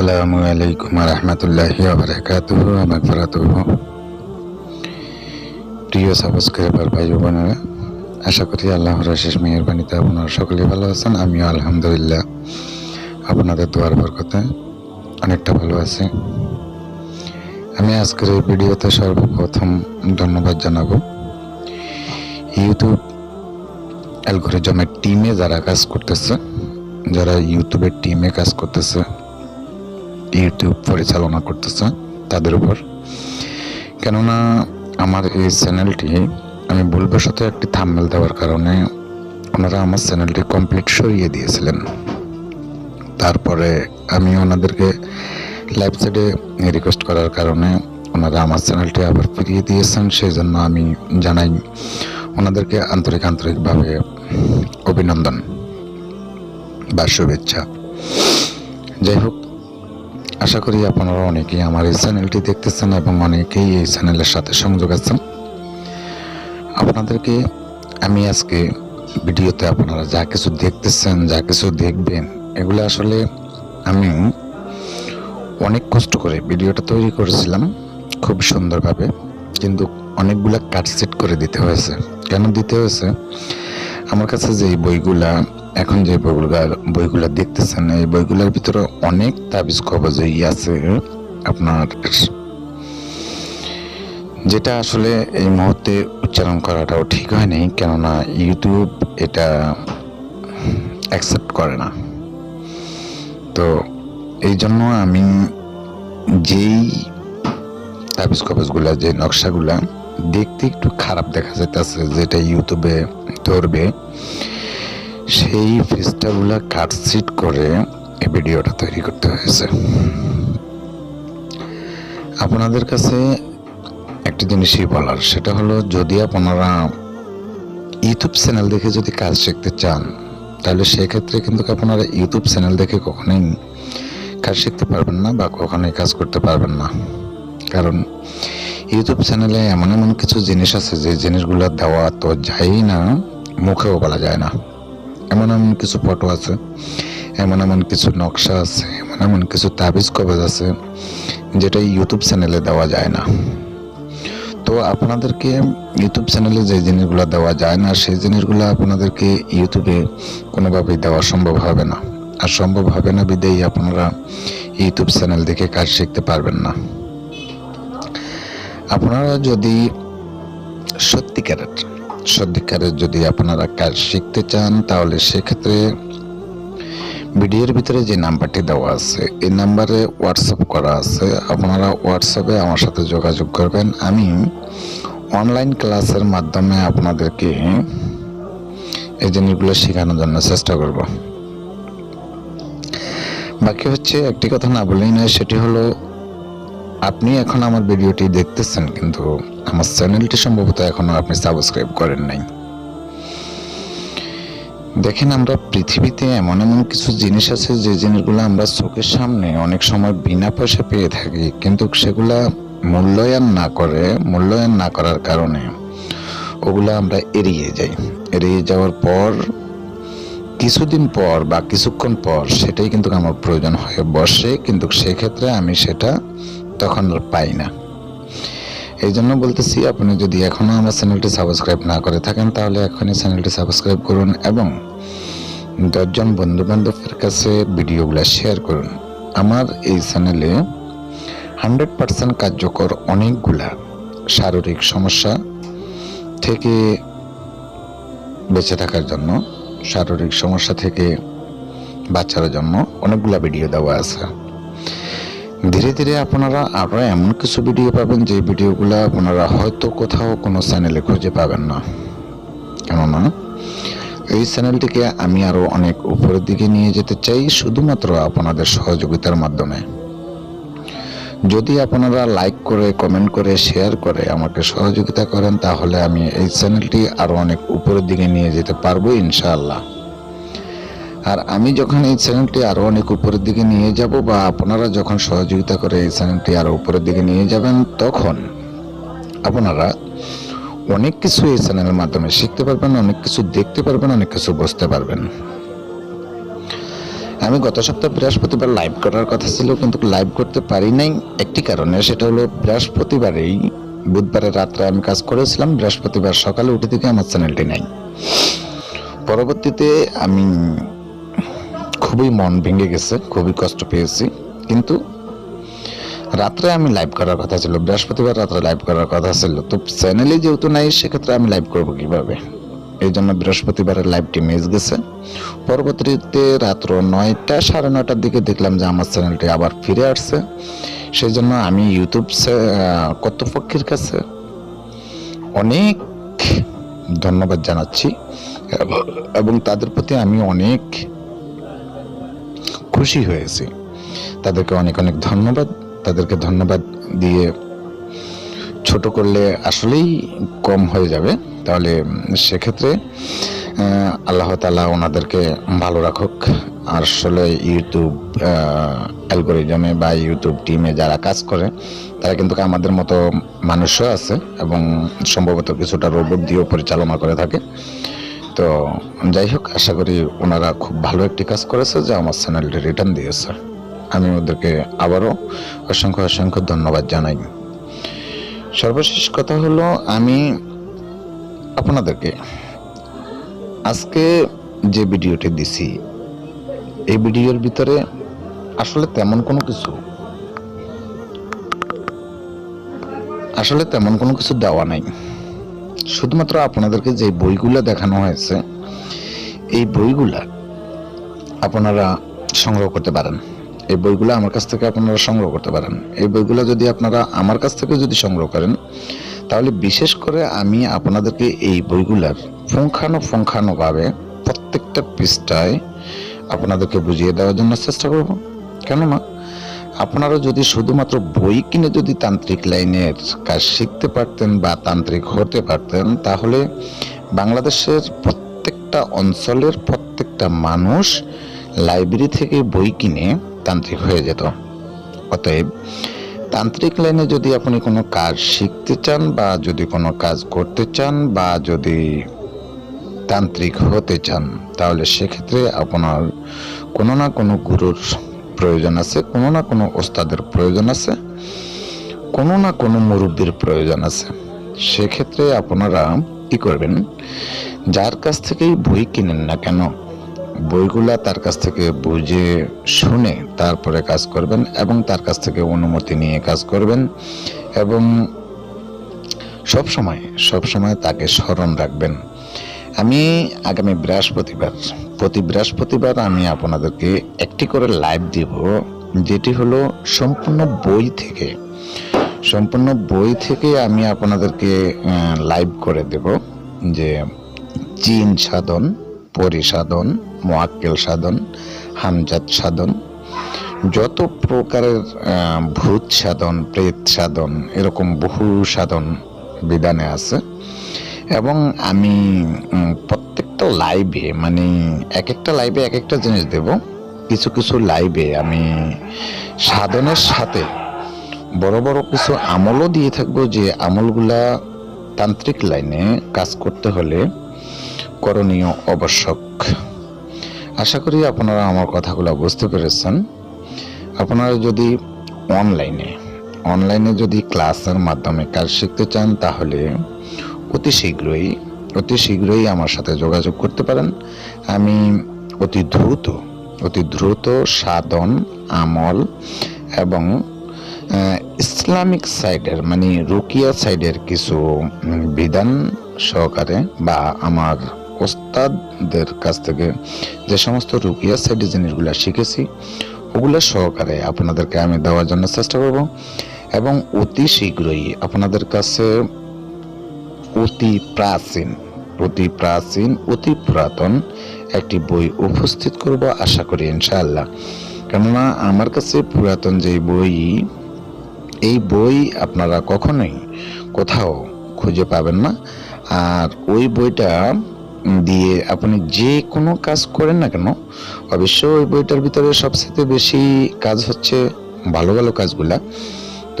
আসসালামু আলাইকুম রহমতুল্লাহি বারাকাতুহু মাগফিরাতুহু। প্রিয় সাবস্ক্রাইবার ভাই বোনেরা আশা করি আল্লাহর অশেষ মেহরবানিতে আপনারা সকলেই ভালো আছেন, আমিও আলহামদুলিল্লাহ। আপনাদের দোয়ার বরকতে অনেকটা ভালো আছি। আমি আজকের এই ভিডিওতে সর্বপ্রথম ধন্যবাদ জানাব। ইউটিউব অ্যালগোরিজমের টিমে যারা কাজ করতেছে, যারা ইউটিউবের টিমে কাজ করতেছে ইউটিউব পরিচালনা করতেছে তাদের উপর। কেননা আমার এই চ্যানেলটি, আমি ভুলবশত একটি থাম্বেল দেওয়ার কারণে ওনারা আমার চ্যানেলটি কমপ্লিট সরিয়ে দিয়েছিলেন। তারপরে আমি ওনাদেরকে লাইভ সাইডে রিকোয়েস্ট করার কারণে ওনারা আমার চ্যানেলটি আবার ফিরিয়ে দিয়েছেন সেই জন্য আমি জানাই ওনাদেরকে আন্তরিক আন্তরিকভাবে অভিনন্দন বা শুভেচ্ছা। যাই হোক আশা করি আপনারা অনেকেই আমার এই চ্যানেলটি দেখতেছেন এবং অনেকেই এই চ্যানেলের সাথে সংযোগ আছেন। আপনাদেরকে আমি আজকে ভিডিওতে আপনারা যা কিছু দেখতেছেন, যা কিছু দেখবেন, এগুলো আসলে আমি অনেক কষ্ট করে ভিডিওটা তৈরি করেছিলাম খুব সুন্দরভাবে, কিন্তু অনেকগুলা কাটসেট করে দিতে হয়েছে। কেন দিতে হয়েছে? আমার কাছে যে বইগুলা এখন যে বইগুলা বইগুলো দেখতেছেন, এই বইগুলোর ভিতরে অনেক তাবিজ কবজই আছে আপনার। যেটা আসলে এই মুহূর্তে উচ্চারণ করাটাও ঠিক হয়নি, কেননা ইউটিউব এটা অ্যাকসেপ্ট করে না। তো এই জন্য আমি যেই তাবিজ কবজগুলা, যে নকশাগুলা দেখতে একটু খারাপ দেখা যাইতেছে, যেটা ইউটিউবে ধরবে সেই ফেসটাগুলা কাটসিট করে এই ভিডিওটা তৈরি করতে হয়েছে। আপনাদের কাছে একটা জিনিসই বলার, সেটা হলো যদি আপনারা ইউটিউব চ্যানেল দেখে যদি কাজ শিখতে চান, তাহলে সেক্ষেত্রে কিন্তু আপনারা ইউটিউব চ্যানেল দেখে কখনোই কাজ শিখতে পারবেন না বা কখনোই কাজ করতে পারবেন না। কারণ ইউটিউব চ্যানেলে এমন এমন কিছু জিনিস আছে, যে জিনিসগুলো দেওয়া তো যায়ই না, মুখেও বলা যায় না। এমন এমন কিছু ফটো আছে, এমন এমন কিছু নকশা আছে, এমন এমন কিছু তাবিজ কবজ আছে, যেটা ইউটিউব চ্যানেলে দেওয়া যায় না। তো আপনাদেরকে ইউটিউব চ্যানেলে যে জিনিসগুলো দেওয়া যায় না, সেই জিনিসগুলো আপনাদেরকে ইউটিউবে কোনোভাবেই দেওয়া সম্ভব হবে না। আর সম্ভব হবে না বিদেই আপনারা ইউটিউব চ্যানেল দেখে কাজ শিখতে পারবেন না। আপনারা যদি সত্যিকারের সত্যিকারের যদি আপনারা কাজ শিখতে চান, তাহলে সেক্ষেত্রে ভিডিওর ভিতরে যে নাম্বারটি দেওয়া আছে, এই নাম্বারে হোয়াটসঅ্যাপ করা আছে। আপনারা হোয়াটসঅ্যাপে আমার সাথে যোগাযোগ করবেন। আমি অনলাইন ক্লাসের মাধ্যমে আপনাদেরকে এই জিনিসগুলো শেখানোর জন্য চেষ্টা করব। বাকি হচ্ছে একটি কথা না বলেই নয়, সেটি হলো, আপনি এখন আমার ভিডিওটি দেখতেছেন, কিন্তু আমার চ্যানেলটি সম্ভবত এখনও আপনি সাবস্ক্রাইব করেন নাই। দেখেন আমরা পৃথিবীতে এমন এমন কিছু জিনিস আছে, যে জিনিসগুলো আমরা চোখের সামনে অনেক সময় বিনা পয়সা পেয়ে থাকি, কিন্তু সেগুলা মূল্যায়ন না করে, মূল্যায়ন না করার কারণে ওগুলো আমরা এড়িয়ে যাই। এড়িয়ে যাওয়ার পর, কিছুদিন পর বা কিছুক্ষণ পর সেটাই কিন্তু আমার প্রয়োজন হয়ে বসে, কিন্তু সেক্ষেত্রে আমি সেটা তখন আর পাই না। এই জন্য বলতেছি, আপনি যদি এখনও আমার চ্যানেলটি সাবস্ক্রাইব না করে থাকেন, তাহলে এখনই চ্যানেলটি সাবস্ক্রাইব করুন এবং দশজন বন্ধু বান্ধবের কাছে ভিডিওগুলো শেয়ার করুন। আমার এই চ্যানেলে হান্ড্রেড পার্সেন্ট কার্যকর অনেকগুলা শারীরিক সমস্যা থেকে বেঁচে থাকার জন্য, শারীরিক সমস্যা থেকে বাচ্চার জন্য অনেকগুলা ভিডিও দেওয়া আছে। ধীরে ধীরে আপনারা আরও এমন কিছু ভিডিও পাবেন যে ভিডিওগুলো আপনারা হয়তো কোথাও কোনো চ্যানেলে খুঁজে পাবেন না। কেননা এই চ্যানেলটিকে আমি আরও অনেক উপরের দিকে নিয়ে যেতে চাই, শুধুমাত্র আপনাদের সহযোগিতার মাধ্যমে। যদি আপনারা লাইক করে কমেন্ট করে শেয়ার করে আমাকে সহযোগিতা করেন, তাহলে আমি এই চ্যানেলটি আরও অনেক উপরের দিকে নিয়ে যেতে পারব, ইনশাআল্লাহ। আর আমি যখন এই চ্যানেলটি আরও অনেক উপরের দিকে নিয়ে যাব বা আপনারা যখন সহযোগিতা করে এই চ্যানেলটি আরও উপরের দিকে নিয়ে যাবেন, তখন আপনারা অনেক কিছু এই চ্যানেলের মাধ্যমে শিখতে পারবেন, অনেক কিছু দেখতে পারবেন, অনেক কিছু বুঝতে পারবেন। আমি গত সপ্তাহে বৃহস্পতিবার লাইভ করার কথা ছিল, কিন্তু লাইভ করতে পারি নাই। একটি কারণে সেটা হলো বৃহস্পতিবারেই বুধবারের রাত্রে আমি কাজ করেছিলাম, বৃহস্পতিবার সকালে উঠে থেকে আমার চ্যানেলটি নাই। পরবর্তীতে আমি খুবই মন ভেঙে গেছে, খুবই কষ্ট পেয়েছি। কিন্তু রাত্রে আমি লাইভ করার কথা ছিল, বৃহস্পতিবার রাত্রে লাইভ করার কথা ছিল। তো চ্যানেলে যেহেতু নাই, সেক্ষেত্রে আমি লাইভ করব কীভাবে? এই জন্য বৃহস্পতিবারের লাইভটি মিস গেছে। পরবর্তীতে রাত্র নয়টা, সাড়ে নয়টার দিকে দেখলাম যে আমার চ্যানেলটি আবার ফিরে আসছে। সেই জন্য আমি ইউটিউব কর্তৃপক্ষের কাছে অনেক ধন্যবাদ জানাচ্ছি। এবং- এবং তাদের প্রতি আমি অনেক খুশি হয়েছি। তাদেরকে অনেক অনেক ধন্যবাদ। তাদেরকে ধন্যবাদ দিয়ে ছোট করলে আসলেই কম হয়ে যাবে। তাহলে সেক্ষেত্রে আল্লাহ তালা ওনাদেরকে ভালো রাখুক। আসলে ইউটিউব অ্যালগোরিজমে বা ইউটিউব টিমে যারা কাজ করে, তারা কিন্তু আমাদের মতো মানুষও আছে এবং সম্ভবত কিছুটা রোবট দিয়েও পরিচালনা করে থাকে। তো যাই হোক, আশা করি ওনারা খুব ভালো একটি কাজ করেছে যে আমার চ্যানেলটি রিটার্ন দিয়েছে। আমি ওদেরকে আবারও অসংখ্য অসংখ্য ধন্যবাদ জানাই। সর্বশেষ কথা হলো, আমি আপনাদেরকে আজকে যে ভিডিওটি দিছি, এই ভিডিওর ভিতরে আসলে তেমন কোনো কিছু, আসলে তেমন কোনো কিছু দেওয়া নাই। শুধুমাত্র আপনাদেরকে যে বইগুলো দেখানো হয়েছে, এই বইগুলা আপনারা সংগ্রহ করতে পারেন। এই বইগুলো আমার কাছ থেকে আপনারা সংগ্রহ করতে পারেন। এই বইগুলো যদি আপনারা আমার কাছ থেকে যদি সংগ্রহ করেন, তাহলে বিশেষ করে আমি আপনাদেরকে এই বইগুলার পুঙ্খানুপুঙ্খানুভাবে প্রত্যেকটা পৃষ্ঠায় আপনাদেরকে বুঝিয়ে দেওয়ার জন্য চেষ্টা করব। কেননা আপনারা যদি শুধুমাত্র বই কিনে যদি তান্ত্রিক লাইনের কাজ শিখতে পারতেন বা তান্ত্রিক হতে পারতেন, তাহলে বাংলাদেশের প্রত্যেকটা অঞ্চলের প্রত্যেকটা মানুষ লাইব্রেরি থেকে বই কিনে তান্ত্রিক হয়ে যেত। অতএব তান্ত্রিক লাইনে যদি আপনি কোনো কাজ শিখতে চান বা যদি কোনো কাজ করতে চান বা যদি তান্ত্রিক হতে চান, তাহলে সেক্ষেত্রে আপনার কোনো না কোনো গুরুর প্রয়োজন আছে, কোনো না কোনো ওস্তাদের প্রয়োজন আছে, কোনো না কোনো মুরব্বীর প্রয়োজন আছে। সেক্ষেত্রে আপনারা কি করবেন, যার কাছ থেকেই বই কিনেন না কেন, বইগুলা তার কাছ থেকে বুঝে শুনে তারপরে কাজ করবেন এবং তার কাছ থেকে অনুমতি নিয়ে কাজ করবেন এবং সব সময় সব সময় তাকে স্মরণ রাখবেন। আমি আগামী বৃহস্পতিবার, প্রতি বৃহস্পতিবার আমি আপনাদেরকে একটি করে লাইভ দিব, যেটি হলো সম্পূর্ণ বই থেকে। সম্পূর্ণ বই থেকে আমি আপনাদেরকে লাইভ করে দেব, যে জিন সাধন পরিসাধন মোয়াক্কেল সাধন হামজাত সাধন, যত প্রকারের ভূত সাধন, প্রেত সাধন, এরকম বহু সাধন বিধানে আছে। এবং আমি প্রত্যেকটা লাইভে মানে এক একটা লাইভে এক একটা জিনিস দেব। কিছু কিছু লাইভে আমি সাধনের সাথে বড় বড় কিছু আমলও দিয়ে থাকব যে আমলগুলা তান্ত্রিক লাইনে কাজ করতে হলে করণীয় আবশ্যক। আশা করি আপনারা আমার কথাগুলো বুঝতে পেরেছেন। আপনারা যদি অনলাইনে অনলাইনে যদি ক্লাসের মাধ্যমে কাজ শিখতে চান, তাহলে অতি শীঘ্রই অতি শীঘ্রই আমার সাথে যোগাযোগ করতে পারেন। আমি অতি দ্রুত অতি দ্রুত সাধন, আমল এবং ইসলামিক সাইডের মানে রুকিয়া সাইডের কিছু বিধান সহকারে বা আমার ওস্তাদদের কাছ থেকে যে সমস্ত রুকিয়া সাইডের জিনিসগুলো শিখেছি, ওগুলো সহকারে আপনাদেরকে আমি দেওয়ার জন্য চেষ্টা করব এবং অতি শীঘ্রই আপনাদের কাছে অতি প্রাচীন অতি প্রাচীন, অতি পুরাতন একটি বই উপস্থিত করব আশা করি ইনশাআল্লাহ। কেননা আমার কাছে পুরাতন যে বই, এই বই আপনারা কখনোই কোথাও খুঁজে পাবেন না। আর ওই বইটা দিয়ে আপনি যে কোনো কাজ করেন না কেন অবশ্য ওই বইটার ভিতরে সবচেয়ে বেশি কাজ হচ্ছে ভালো ভালো কাজগুলা।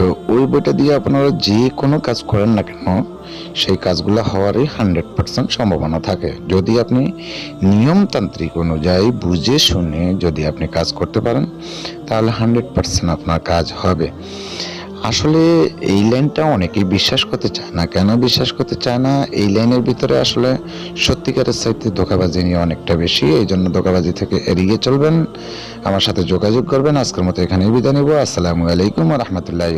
তো ওই বইটা দিয়ে আপনারা যে কোনো কাজ করেন না কেন, সেই কাজগুলো হওয়ারই হান্ড্রেড পার্সেন্ট সম্ভাবনা থাকে। যদি আপনি নিয়মতান্ত্রিক অনুযায়ী বুঝে শুনে যদি আপনি কাজ করতে পারেন, তাহলে হান্ড্রেড পার্সেন্ট আপনার কাজ হবে। আসলে এই লাইনটা অনেকেই বিশ্বাস করতে চায় না। কেন বিশ্বাস করতে চায় না? এই লাইনের ভিতরে আসলে সত্যিকারের সাইতে ধোকাবাজি নিয়ে অনেকটা বেশি। এই জন্য ধোকাবাজি থেকে এড়িয়ে চলবেন। আমার সাথে যোগাযোগ করবেন। আজকের মতো এখানেই বিদায় নিব। আসসালামু আলাইকুম রহমতুল্লাহ